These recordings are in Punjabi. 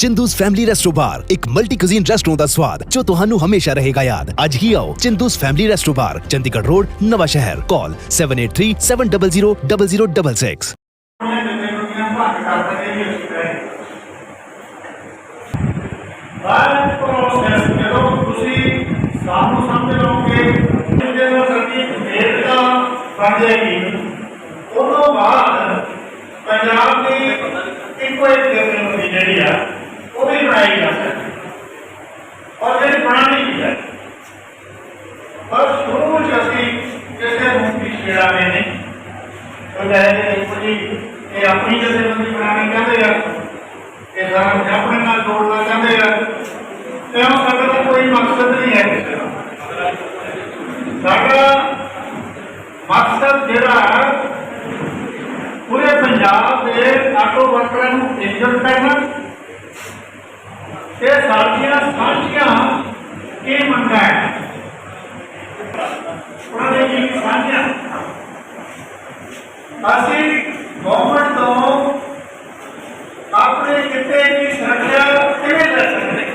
ਚਿੰਦੂਸ ਫੈਮਿਲੀ ਰੈਸਟੋ ਬਾਰ ਇੱਕ ਮਲਟੀ ਕੁਜ਼ੀਨ ਰੈਸਟੋਰੈਂਟ ਦਾ ਸਵਾਦ ਜੋ ਤੁਹਾਨੂੰ ਹਮੇਸ਼ਾ ਰਹੇਗਾ ਯਾਦ ਅੱਜ ਹੀ ਆਓ Chindu's family resto bar Chandigarh road Nawanshahr call 7837000066 ਬਾਅਦ ਪ੍ਰੋਸੈਸ ਜਦੋਂ ਤੁਸੀਂ ਸਾਨੂੰ ਸਮਝ ਲਓਗੇ ਜਦੋਂ ਸਾਡੀ ਵੇਦਤਾ ਬਣ ਜਾਏਗੀ ਉਦੋਂ ਬਾਅਦ ਪੰਜਾਬ ਦੀ ਇੱਕੋ ਇੱਕ ਯੂਨੀਵਰਸਿਟੀ ਜਿਹੜੀ ਆ ਉਹ ਵੀ ਬਣਾਈ ਜਾ ਸਕਦੀ ਔਰ ਜਿਹੜੀ ਬਣਾਉਣੀ ਵੀ ਹੈ ਪਰ ਸ਼ੁਰੂ ਚ ਅਸੀਂ ਕਿਸੇ ਨੂੰ ਵੀ ਛੇੜਾਂਗੇ ਨਹੀਂ। ਉਹ ਕਹਿੰਦੇ ਨੇ ਦੇਖੋ ਜੀ, ਇਹ ਆਪਣੀ ਜਥੇਬੰਦੀ ਬਣਾਉਣੀ ਚਾਹੁੰਦੇ ਆ। ਇਹ ਸਾਰਾ ਆਪਣੇ ਨਾਲ ਜੋੜਨਾ ਚਾਹੁੰਦੇ ਆ ਕਿਉਂ ਸਾਡਾ ਤਾਂ ਕੋਈ ਮਕਸਦ ਨਹੀਂ ਹੈ ਕਿਸੇ ਦਾ ਸਾਡਾ ਮਕਸਦ ਜਿਹੜਾ ਹੈ, ਪੂਰੇ ਪੰਜਾਬ ਦੇ ਆਟੋ ਵਰਕਰਾਂ ਨੂੰ ਇੱਜ਼ਤ ਕਰਨਾ ਤੇ ਸਾਡੀਆਂ ਸਾਂਝੀਆਂ ਕੀ ਮੰਗਾਂ ਹੈ ਉਹਨਾਂ ਦੇ ਕੀ ਸਾਂਝੀਆਂ ਅਸੀਂ ਗਵਰਨਮੈਂਟ ਤੋਂ ਆਪਣੇ ਕਿਤੇ ਦੀ ਸੁਰੱਖਿਆ ਕਿਵੇਂ ਲੈ ਸਕਦੇ?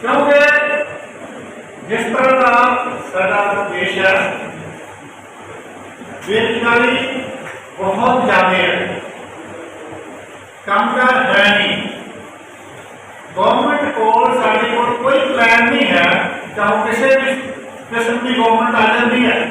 ਕਿਉਂਕਿ ਜਿਸ ਤਰ੍ਹਾਂ ਦਾ ਸਾਡਾ ਦੇਸ਼ ਹੈ, ਬੇਰੁਜ਼ਗਾਰੀ ਬਹੁਤ ਜ਼ਿਆਦਾ ਹੈ। ਕੰਮ ਕੰਮਕਾਰ ਹੈ ਨਹੀਂ। ਗਵਰਨਮੈਂਟ ਕੋਲ ਸਾਡੇ ਕੋਲ ਕੋਈ ਪਲਾਨ ਨਹੀਂ ਹੈ ਚਾਹੇ ਕਿਸੇ ਵੀ ਕਿਸਮ ਦੀ ਗਵਰਨਮੈਂਟ ਆ ਜਾਂਦੀ ਹੈ।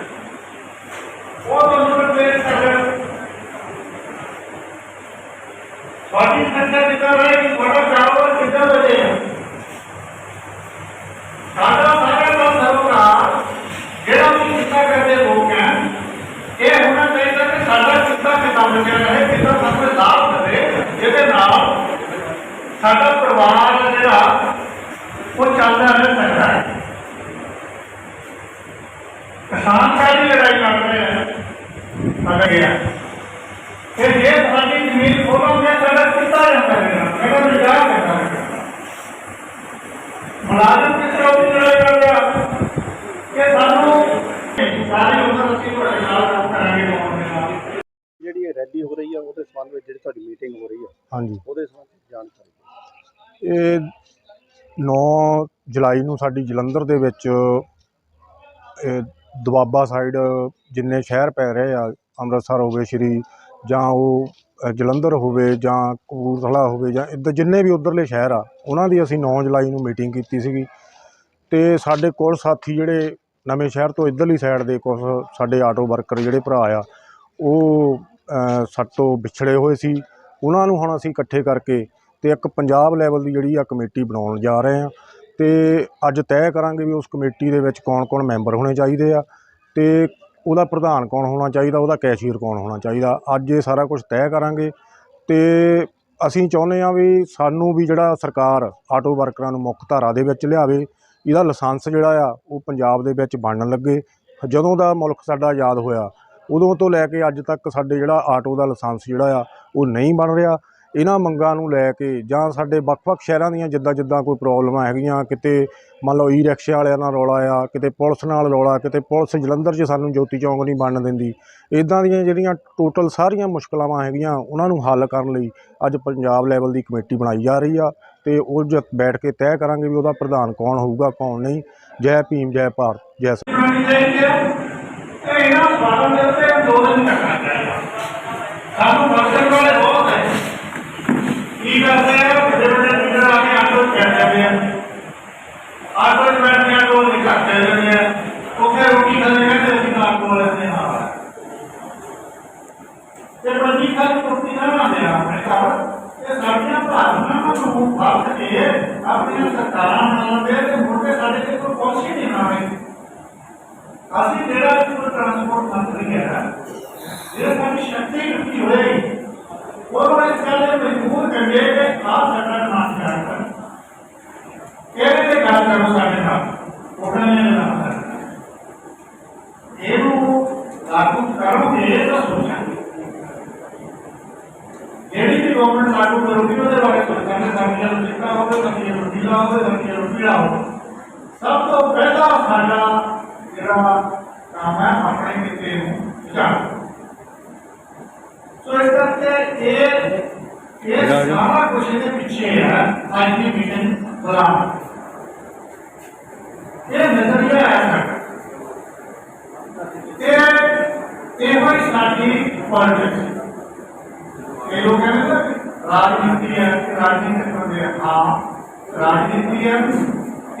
ਉਹ ਤੁਹਾਨੂੰ ਤੇ ਕਰ ਸਾਡੀ ਸੰਸਥਾ ਕਿੱਦਾਂ ਰਹੇਗੀ ਤੁਹਾਡਾ ਕਾਰੋਬਾਰ ਕਿੱਦਾਂ ਵਧੇਗਾ ਸਾਡਾ ਸਾਰਾ ਕੰਮ ਸਰਕਾਰ ਜਿਹੜਾ ਵੀ ਕਿੱਤਾ ਕਰਦੇ ਲੋਕ ਹੈ ਇਹ ਹੋਣਾ ਚਾਹੀਦਾ ਕਿ ਸਾਡਾ ਕਿੱਤਾ ਕਿੱਦਾਂ ਬਚਿਆ ਰਹੇ ਕਿੱਦਾਂ ਸਾਨੂੰ ਲਾਭ ਦੇਵੇ ਜਿਹਦੇ ਨਾਲ ਸਾਡਾ ਪਰਿਵਾਰ ਹੈ ਜਿਹੜਾ ਉਹ ਚੱਲਦਾ ਰਹਿ ਸਕਦਾ ਹੈ ਕਿਸਾਨ ਸਾਡੀ ਲੜਾਈ ਲੜ ਰਹੇ ਹਨ ਅਗਰ ਗਿਆ ਕਿ ਜੇ ਸਾਡੀ ਜ਼ਮੀਨ ਖੋਲੋਗੇ ਸਾਡਾ ਕਿੱਤਾ ਜਾਂਦਾ ਹੈ ਸਾਡਾ ਰੁਜ਼ਗਾਰ ਕਿੱਦਾਂ ਰਹੇਗਾ ਮੁਲਾਜ਼ਮ ਕਿਸ ਤਰ੍ਹਾਂ ਦੀ ਲੜਾਈ ਕਰ ਰਿਹਾ ਕਿ ਸਾਨੂੰ ਸਾਰੀ ਉਮਰ ਅਸੀਂ ਤੁਹਾਡੇ ਨਾਲ ਕੰਮ ਕਰਾਂਗੇ ਲੋਕਾਂ ਦੇ ਨਾਲ ਜਿਹੜੀ ਇਹ ਰੈਲੀ ਹੋ ਰਹੀ ਆ ਉਹਦੇ ਸੰਬੰਧ ਵਿੱਚ ਜਿਹੜੀ ਤੁਹਾਡੀ ਮੀਟਿੰਗ ਹੋ ਰਹੀ ਆ ਹਾਂਜੀ। ਉਹਦੇ ਸੰਬੰਧ ਵਿੱਚ ਜਾਣਕਾਰੀ ਇਹ 9 ਜੁਲਾਈ ਨੂੰ ਸਾਡੀ ਜਲੰਧਰ ਦੇ ਵਿੱਚ ਇਹ ਦੁਆਬਾ ਸਾਈਡ ਜਿੰਨੇ ਸ਼ਹਿਰ ਪੈ ਰਹੇ ਆ ਅੰਮ੍ਰਿਤਸਰ ਹੋਵੇ ਸ਼੍ਰੀ ਜਾਂ ਉਹ ਜਲੰਧਰ ਹੋਵੇ ਜਾਂ ਕਪੂਰਥਲਾ ਹੋਵੇ ਜਾਂ ਇੱਧਰ ਜਿੰਨੇ ਵੀ ਉਧਰਲੇ ਸ਼ਹਿਰ ਆ ਉਹਨਾਂ ਦੀ ਅਸੀਂ ਨੌ ਜੁਲਾਈ ਨੂੰ ਮੀਟਿੰਗ ਕੀਤੀ ਸੀਗੀ। ਅਤੇ ਸਾਡੇ ਕੋਲ ਸਾਥੀ ਜਿਹੜੇ ਨਵੇਂ ਸ਼ਹਿਰ ਤੋਂ ਇੱਧਰਲੀ ਸਾਈਡ ਦੇ ਕੁਝ ਸਾਡੇ ਆਟੋ ਵਰਕਰ ਜਿਹੜੇ ਭਰਾ ਆ ਉਹ ਅ, ਸਾਡੇ ਤੋਂ ਵਿਛੜੇ ਹੋਏ ਸੀ। ਉਹਨਾਂ ਨੂੰ ਹੁਣ ਅਸੀਂ ਇਕੱਠੇ ਕਰਕੇ ਤੇ ਇੱਕ ਪੰਜਾਬ ਲੈਵਲ ਦੀ ਜਿਹੜੀ ਆ ਕਮੇਟੀ ਬਣਾਉਣ ਜਾ ਰਹੇ ਆ ਤੇ ਅੱਜ ਤੈਅ ਕਰਾਂਗੇ ਵੀ ਉਸ ਕਮੇਟੀ ਦੇ ਵਿੱਚ ਕੌਣ-ਕੌਣ ਮੈਂਬਰ ਹੋਣੇ ਚਾਹੀਦੇ ਆ। ਤੇ ਉਹਦਾ ਪ੍ਰਧਾਨ ਕੌਣ ਹੋਣਾ ਚਾਹੀਦਾ, ਉਹਦਾ ਕੈਸ਼ੀਅਰ ਕੌਣ ਹੋਣਾ ਚਾਹੀਦਾ। ਅੱਜ ਇਹ ਸਾਰਾ ਕੁਝ ਤੈਅ ਕਰਾਂਗੇ ਤੇ ਅਸੀਂ ਚਾਹੁੰਦੇ ਆ ਵੀ ਸਾਨੂੰ ਵੀ ਜਿਹੜਾ ਸਰਕਾਰ ਆਟੋ ਵਰਕਰਾਂ ਨੂੰ ਮੁੱਖ ਧਾਰਾ ਦੇ ਵਿੱਚ ਲਿਆਵੇ, ਇਹਦਾ ਲਾਇਸੈਂਸ ਜਿਹੜਾ ਆ, ਉਹ ਪੰਜਾਬ ਦੇ ਵਿੱਚ ਬਣਨ ਲੱਗੇ। ਜਦੋਂ ਦਾ ਮੁਲਕ ਸਾਡਾ ਆਜ਼ਾਦ ਹੋਇਆ, ਉਦੋਂ ਤੋਂ ਲੈ ਕੇ ਅੱਜ ਤੱਕ ਸਾਡੇ ਜਿਹੜਾ ਆਟੋ ਦਾ ਲਾਇਸੈਂਸ ਜਿਹੜਾ ਆ, ਉਹ ਨਹੀਂ ਬਣ ਰਿਹਾ। ਇਹਨਾਂ ਮੰਗਾਂ ਨੂੰ ਲੈ ਕੇ ਜਾਂ ਸਾਡੇ ਵੱਖ-ਵੱਖ ਸ਼ਹਿਰਾਂ ਦੀਆਂ ਜਿੱਦਾਂ ਜਿੱਦਾਂ ਕੋਈ ਪ੍ਰੋਬਲਮਾਂ ਹੈਗੀਆਂ, ਕਿਤੇ ਮੰਨ ਲਓ ਈ ਰਿਕਸ਼ੇ ਵਾਲਿਆਂ ਨਾਲ ਰੌਲਾ ਆ ਕਿਤੇ ਪੁਲਿਸ ਨਾਲ ਰੌਲਾ, ਕਿਤੇ ਪੁਲਿਸ ਜਲੰਧਰ 'ਚ ਸਾਨੂੰ ਜੋਤੀ ਚੌਂਕ ਨਹੀਂ ਬਣਨ ਦਿੰਦੀ। ਇਦਾਂ ਦੀਆਂ ਜਿਹੜੀਆਂ ਟੋਟਲ ਸਾਰੀਆਂ ਮੁਸ਼ਕਲਾਵਾਂ ਹੈਗੀਆਂ, ਉਹਨਾਂ ਨੂੰ ਹੱਲ ਕਰਨ ਲਈ ਅੱਜ ਪੰਜਾਬ ਲੈਵਲ ਦੀ ਕਮੇਟੀ ਬਣਾਈ ਜਾ ਰਹੀ ਆ ਤੇ ਉਹ ਜ ਬੈਠ ਕੇ ਤੈਅ ਕਰਾਂਗੇ ਵੀ ਉਹਦਾ ਪ੍ਰਧਾਨ ਕੌਣ ਹੋਊਗਾ, ਕੌਣ ਨਹੀਂ। ਜੈ ਭੀਮ, ਜੈ ਭਾਰਤ, ਜੈ ਸ- ਬਣਾਉਣੀ ਚਾਹੀਦੀ ਹੈ ਤੇ ਇਹਨਾਂ ਸਵਾਲਾਂ ਦੇ ਉੱਤੇ ਅੰਦੋਲਨ ਕਰਨਾ ਚਾਹੀਦਾ ਸਾਨੂੰ ਮਕਸਦ ਵਾਲੇ ਬਹੁਤ ਹੈ ਕੀ ਕਰਦੇ ਆ ਵੱਡੇ ਵੱਡੇ ਲੀਡਰ ਆ ਕੇ ਆਟੋ ਚ ਬੈਠ ਜਾਂਦੇ ਆ ਆਟੋ ਚ ਬੈਠ ਕੇ ਉਹ ਨਿਕਾਲ ਜਾਂਦੇ ਆ ਉਹ ਅਸੀਂ ਜਿਹੜਾ ਇੱਕ ਟਰਾਂਸਪੋਰਟ ਮੰਤਰੀ ਹੈ ਇਹ ਸਾਡੀ ਸ਼ਕਤੀ ਇਕੱਠੀ ਹੋਏਗੀ ਉਹ ਇਸ ਗੱਲ ਮਜਬੂਰ ਕਰੀਏ ਕਿ ਆਪ ਸਾਡਾ ਨਾਮ ਜਾਣ ਕਰ। ਇਹਦੇ ਤੇ ਗੱਲ ਕਰੋ ਸਾਡੇ ਨਾਲ ਉਹਨਾਂ ਨੇ ਨਾਮ ਕਰ ਇਹਨੂੰ ਲਾਗੂ ਕਰੋਗੇ ਤਾਂ ਸੋਚਾਂਗੇ। ਜਿਹੜੀ ਵੀ ਗਵਰਨਮੈਂਟ ਲਾਗੂ ਕਰੂਗੀ, ਉਹਦੇ ਬਾਰੇ ਸੋਚਾਂਗੇ, ਸਾਡੀਆਂ ਨੂੰ ਜਿੱਤਾ ਹੋਵੇ, ਸਾਡੀਆਂ ਨੂੰ ਢੀਲਾ ਹੋਵੇ, ਸਾਡੀਆਂ ਨੂੰ ਪੀੜਾ ਹੋਵੇ। سب تو پہلا ساڈا جڑا کام ہے اپنے کیتے ہوں جان۔ سو اس کرتے یہ یہ سارا کچھ دے پیچھے ہے آج دی ویژن بنا یہ نظریہ ہے۔ ساڈا یہ یہ ہوئی ساڈی پالیٹکس یہ لوگ کہتے ہیں راجنیتی ہے راجنیتی ہے۔ ہاں راجنیتی ہے۔ ਹਾਂ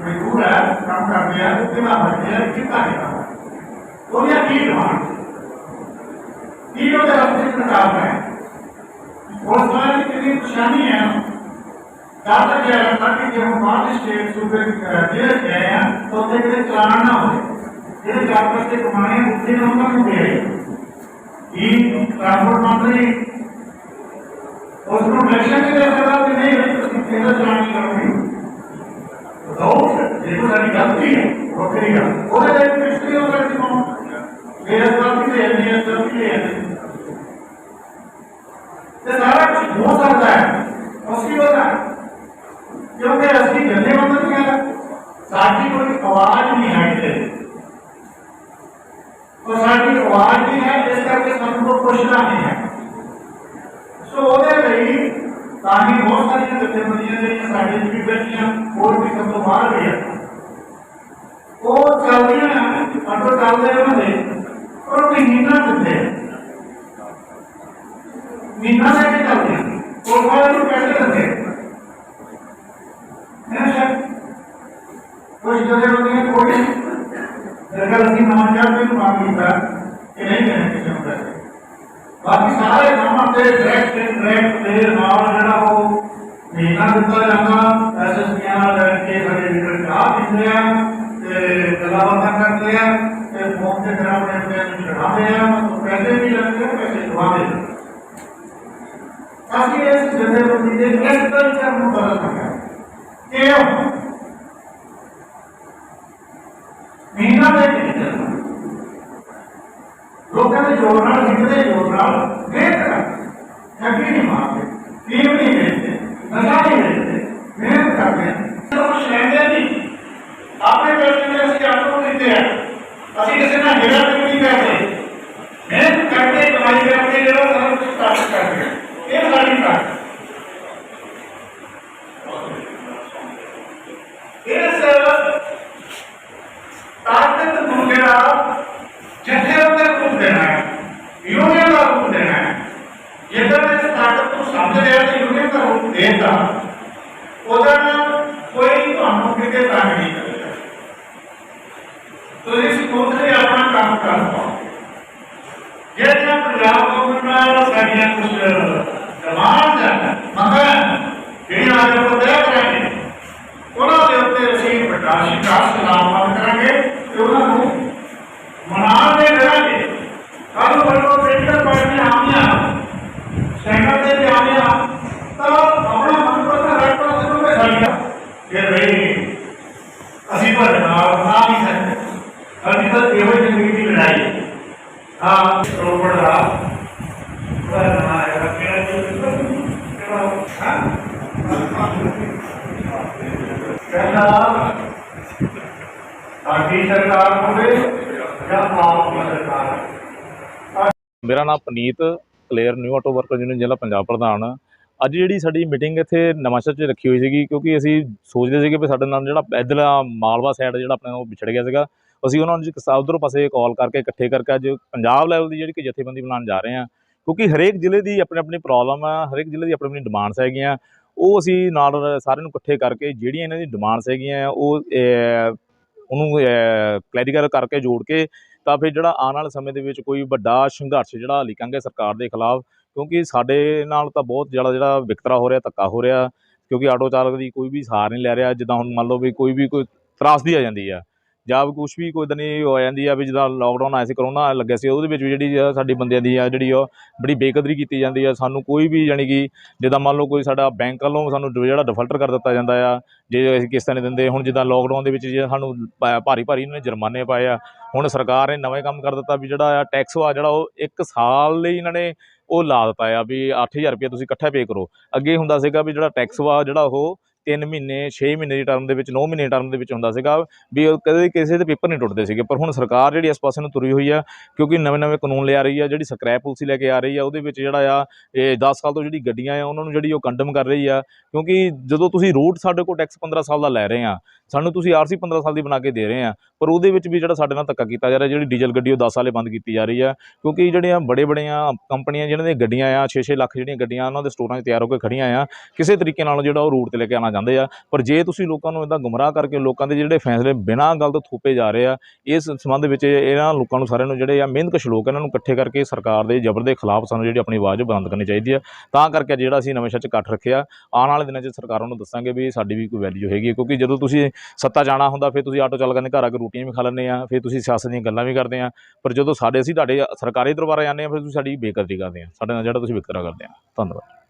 مجبور ہے کام کر کرتے ہیں کتنا بچے ہیں کتنا ہے تو یہ تین مان تینوں کے رستے کتاب ہے اور سوال کتنی پریشانی ہے زیادہ کیا لگتا کہ جب ہم پانچ اسٹیٹ صوبے جیل گئے ہیں تو اسے کتنے چلانا نہ ہو جیسے چار پیسے کمانے ہیں اس سے ہم کم دے تین ٹرانسپورٹ منتری اس کو کے لیے نہیں ہوئی تو اس کی چلانے لگ رہی تو بالکل ابھی غلطی ہے بکری کا وہ کرسٹری ہو گئے تمام میرے سب کے لیے میرے سب کے لیے یہ سارا کچھ ہو سکتا ہے مصیبت ہے کیونکہ اصلی گلے مطلب کیا ہے ساری کوئی آواز نہیں ہٹ دے اور ساری آواز نہیں ہے اس کر کے سب کو پوچھنا نہیں ہے۔ جمعیت نے سائیڈ بھی بیٹھیا اور بھی کم تو باہر گیا وہ چاہتے ہیں اٹھو چاہتے ہیں ہمیں اور وہ مہینہ چاہتے ہیں مہینہ سے کے چاہتے ہیں اور وہ ایسے پیسے کرتے ہیں میں شک کچھ جگہ ہوتے ہیں کوئی جگہ کی نماز جاتے ہیں وہاں کی بات کہ نہیں کہنے کے چاہتے ہیں باقی سارے نماز سے ڈریکٹ کے مہینہ رہا ایسے میاں کرتے لوگ جوڑنا ہندے جوڑنا دیکھ رہا یقینی مانتے تین مہینے But பாத்தீங்கன்னா இந்த ਮੇਰਾ ਨਾਮ Puneet Kler New Auto Worker Union ਜ਼ਿਲ੍ਹਾ ਪੰਜਾਬ ਪ੍ਰਧਾਨ। ਅੱਜ ਜਿਹੜੀ ਸਾਡੀ ਮੀਟਿੰਗ ਇੱਥੇ ਨਵਾਂਸ਼ਹਿਰ 'ਚ ਰੱਖੀ ਹੋਈ ਸੀਗੀ, ਕਿਉਂਕਿ ਅਸੀਂ ਸੋਚਦੇ ਸੀਗੇ ਵੀ ਸਾਡੇ ਨਾਲ ਜਿਹੜਾ ਇੱਧਰਲਾ ਮਾਲਵਾ ਸਾਈਡ ਜਿਹੜਾ ਆਪਣੇ ਨਾਲ ਵਿਛੜ ਗਿਆ ਸੀਗਾ। ਅਸੀਂ ਉਹਨਾਂ ਨੂੰ ਜੀ ਉਧਰੋਂ ਪਾਸੇ ਕਾਲ ਕਰਕੇ, ਇਕੱਠੇ ਕਰਕੇ ਅੱਜ ਪੰਜਾਬ ਲੈਵਲ ਦੀ ਜਿਹੜੀ ਕਿ ਜਥੇਬੰਦੀ ਬਣਾਉਣ ਜਾ ਰਹੇ ਹਾਂ। ਕਿਉਂਕਿ ਹਰੇਕ ਜ਼ਿਲ੍ਹੇ ਦੀ ਆਪਣੀ ਆਪਣੀ ਪ੍ਰੋਬਲਮ ਆ, ਹਰੇਕ ਜ਼ਿਲ੍ਹੇ ਦੀ ਆਪਣੀ ਆਪਣੀ ਡਿਮਾਂਡਸ ਹੈਗੀਆਂ। ਉਹ ਅਸੀਂ ਨਾਲ ਸਾਰਿਆਂ ਨੂੰ ਇਕੱਠੇ ਕਰਕੇ ਜਿਹੜੀਆਂ ਇਹਨਾਂ ਦੀ ਡਿਮਾਂਡਸ ਹੈਗੀਆਂ ਉਹ ਉਹਨੂੰ ਕਲੈਰੀਕਲ ਕਰਕੇ ਜੋੜ ਕੇ ਤਾਂ ਫਿਰ ਜਿਹੜਾ ਆਉਣ ਵਾਲੇ ਸਮੇਂ ਦੇ ਵਿੱਚ ਕੋਈ ਵੱਡਾ ਸੰਘਰਸ਼ ਜਿਹੜਾ ਲਿਖਾਂਗੇ ਸਰਕਾਰ ਦੇ ਖਿਲਾਫ, ਕਿਉਂਕਿ ਸਾਡੇ ਨਾਲ ਤਾਂ ਬਹੁਤ ਜ਼ਿਆਦਾ ਜਿਹੜਾ ਵਿਤਕਰਾ ਹੋ ਰਿਹਾ, ਧੱਕਾ ਹੋ ਰਿਹਾ, ਕਿਉਂਕਿ ਆਟੋ ਚਾਲਕ ਦੀ ਕੋਈ ਵੀ ਸਾਰ ਨਹੀਂ ਲੈ ਰਿਹਾ, ਜਿੱਦਾਂ ਹੁਣ ਮੰਨ ਲਓ ਵੀ ਕੋਈ ਵੀ ਕੋਈ ਤਰਾਸਦੀ ਆ ਜਾਂਦੀ ਆ। ਜਾਂ ਕੁਝ ਵੀ ਕੋਈ ਨਹੀਂ ਹੋ ਜਾਂਦੀ ਆ ਵੀ ਜਿੱਦਾਂ ਲੋਕਡਾਊਨ ਆਇਆ ਸੀ ਕਰੋਨਾ ਲੱਗਿਆ ਸੀ, ਉਹਦੇ ਵਿੱਚ ਵੀ ਜਿਹੜੀ ਆ ਸਾਡੀ ਬੰਦਿਆਂ ਦੀ ਆ ਜਿਹੜੀ ਉਹ ਬੜੀ ਬੇਕਦਰੀ ਕੀਤੀ ਜਾਂਦੀ ਆ। ਸਾਨੂੰ ਕੋਈ ਵੀ ਯਾਨੀ ਕਿ ਜਿੱਦਾਂ ਮੰਨ ਲਓ ਕੋਈ ਸਾਡਾ ਬੈਂਕ ਵੱਲੋਂ ਸਾਨੂੰ ਡ- ਜਿਹੜਾ ਡਿਫਾਲਟਰ ਕਰ ਦਿੱਤਾ ਜਾਂਦਾ ਆ, ਜੇ ਅਸੀਂ ਕਿਸ਼ਤਾਂ ਨਹੀਂ ਦਿੰਦੇ, ਹੁਣ ਜਿੱਦਾਂ ਲੋਕਡਾਊਨ ਦੇ ਵਿੱਚ ਜੇ ਸਾਨੂੰ ਭਾ- ਭਾਰੀ ਭਾਰੀ ਇਹਨਾਂ ਨੇ ਜੁਰਮਾਨੇ ਪਾਏ ਆ, ਹੁਣ ਸਰਕਾਰ ਨੇ ਨਵੇਂ ਕੰਮ ਕਰ ਦਿੱਤਾ ਵੀ ਜਿਹੜਾ ਆ ਟੈਕਸ ਆ ਜਿਹੜਾ ਉਹ ਇੱਕ ਸਾਲ ਲਈ ਇਹਨਾਂ ਨੇ ਉਹ ਲਾ ਦਿੱਤਾ ਆ ਵੀ 8000 ਰੁਪਏ ਤੁਸੀਂ ਇਕੱਠਾ ਪੇ ਕਰੋ। ਅੱਗੇ ਹੁੰਦਾ ਸੀਗਾ ਵੀ ਜਿਹੜਾ ਟੈਕਸ ਵਾ, ਜਿਹੜਾ ਉਹ 3 ਮਹੀਨੇ 6 ਮਹੀਨੇ ਦੀ ਟਰਮ ਦੇ ਵਿੱਚ 9 ਮਹੀਨੇ ਟਰਮ ਦੇ ਵਿੱਚ ਹੁੰਦਾ ਸੀਗਾ ਵੀ ਕਦੇ ਕਿਸੇ ਦੇ ਪੇਪਰ ਨਹੀਂ ਟੁੱਟਦੇ ਸੀਗੇ। ਪਰ ਹੁਣ ਸਰਕਾਰ ਜਿਹੜੀ ਇਸ ਪਾਸੇ ਨੂੰ ਤੁਰੀ ਹੋਈ ਆ, ਕਿਉਂਕਿ ਨਵੇਂ-ਨਵੇਂ ਕਾਨੂੰਨ ਲਿਆ ਰਹੀ ਆ, ਜਿਹੜੀ ਸਕ੍ਰੈਪ ਪਾਲਿਸੀ ਲੈ ਕੇ ਆ ਰਹੀ ਆ, ਉਹਦੇ ਵਿੱਚ ਜਿਹੜਾ ਆ, ਇਹ 10 ਸਾਲ ਤੋਂ ਜਿਹੜੀ ਗੱਡੀਆਂ ਆ, ਉਹਨਾਂ ਨੂੰ ਜਿਹੜੀ ਉਹ ਕੰਡਮ ਕਰ ਰਹੀ ਆ, ਕਿਉਂਕਿ ਜਦੋਂ ਤੁਸੀਂ ਰੂਟ ਸਾਡੇ ਕੋਲ ਟੈਕਸ 15 ਸਾਲ ਦਾ ਲੈ ਰਹੇ ਆ, ਸਾਨੂੰ ਤੁਸੀਂ ਆਰਸੀ 15 ਸਾਲ ਦੀ ਬਣਾ ਕੇ ਦੇ ਰਹੇ ਆ, ਪਰ ਉਹਦੇ ਵਿੱਚ ਵੀ ਜਿਹੜਾ ਸਾਡੇ ਨਾਲ ਧੱਕਾ ਕੀਤਾ ਜਾ ਰਿਹਾ, ਜਿਹੜੀ ਡੀਜ਼ਲ ਗੱਡੀ ਉਹ 10 ਸਾਲੇ ਬੰਦ ਕੀਤੀ ਜਾ ਰਹੀ ਆ, ਕਿਉਂਕਿ ਜਿਹੜੀਆਂ ਬੜੇ ਬੜੀਆਂ ਕੰਪਨੀਆਂ ਜਿਹਨਾਂ ਦੀਆਂ ਗੱਡੀਆਂ ਆ 6-6 ਲੱਖ ਜਿਹੜੀਆਂ ਗੱਡੀਆਂ ਉਹਨਾਂ ਦੇ ਸਟੋਰਾਂ 'ਚ ਤਿਆਰ ਹੋ ਕੇ ਖੜੀਆਂ ਆ, ਕਿਸੇ ਤਰੀਕੇ ਨਾਲ ਜਿਹੜਾ ਉਹ ਰੂਟ ਤੇ ਲੈ ਕੇ ਆਉਣਾ ਚਾਹੁੰਦੇ ਆ। ਪਰ ਜੇ ਤੁਸੀਂ ਲੋਕਾਂ ਨੂੰ ਇਦਾਂ ਗੁੰਮਰਾਹ ਕਰਕੇ ਲੋਕਾਂ ਦੇ ਜਿਹੜੇ ਫੈਸਲੇ ਬਿਨਾਂ ਗੱਲ ਤੋਂ ਥੋਪੇ ਜਾ ਰਹੇ ਆ, ਇਸ ਸੰਬੰਧ ਵਿੱਚ ਇਹਨਾਂ ਲੋਕਾਂ ਨੂੰ ਸਾਰਿਆਂ ਨੂੰ ਜਿਹੜੇ ਆ ਮਿਹਨਤਕਸ਼ ਲੋਕ ਇਹਨਾਂ ਨੂੰ ਇਕੱਠੇ ਕਰਕੇ ਸਰਕਾਰ ਦੇ ਜ਼ਬਰ ਦੇ ਖਿਲਾਫ ਸਾਨੂੰ ਜਿਹੜੀ ਆਪਣੀ ਆਵਾਜ਼ ਬੁਲੰਦ ਕਰਨੀ ਚਾਹੀਦੀ ਆ। ਤਾਂ ਕਰਕੇ ਜਿਹੜਾ ਅਸੀਂ ਨਵੇਂ ਸ਼ਹਿਰ 'ਚ ਇਕੱਠ ਰੱਖਿਆ, ਆਉਣ ਵਾਲੇ ਦਿਨਾਂ 'ਚ ਸਰਕਾਰਾਂ ਨੂੰ ਦੱਸਾਂਗੇ ਵੀ ਸਾਡੀ ਵੀ ਕੋਈ ਵੈਲਿਊ ਹੈਗੀ ਹੈ। ਕਿਉਂਕਿ ਜਦੋਂ ਤੁਸੀਂ ਸੱਤਾ ਜਾਣਾ ਹੁੰਦਾ, ਫਿਰ ਤੁਸੀਂ ਆਟੋ ਚਾਲਕਾਂ ਦੇ ਘਰ ਆ ਕੇ ਰੋਟੀਆਂ ਵੀ ਖਾ ਲੈਂਦੇ ਆ, ਫਿਰ ਤੁਸੀਂ ਸਿਆਸਤ ਦੀਆਂ ਗੱਲਾਂ ਵੀ ਕਰਦੇ ਆ। ਪਰ ਜਦੋਂ ਸਾਡੇ ਅਸੀਂ ਤੁਹਾਡੇ ਸਰਕਾਰੀ ਦਰਬਾਰੇ ਜਾਂਦੇ ਆ, ਫਿਰ ਤੁਸੀਂ ਸਾਡੀ ਬੇਇੱਜ਼ਤੀ ਕਰਦੇ ਆ। ਸਾਡੇ ਨਾਲ ਜਿਹੜਾ ਤੁਸੀਂ ਵਿਤਕਰਾ ਕਰਦੇ ਆ। ਧੰਨਵਾਦ।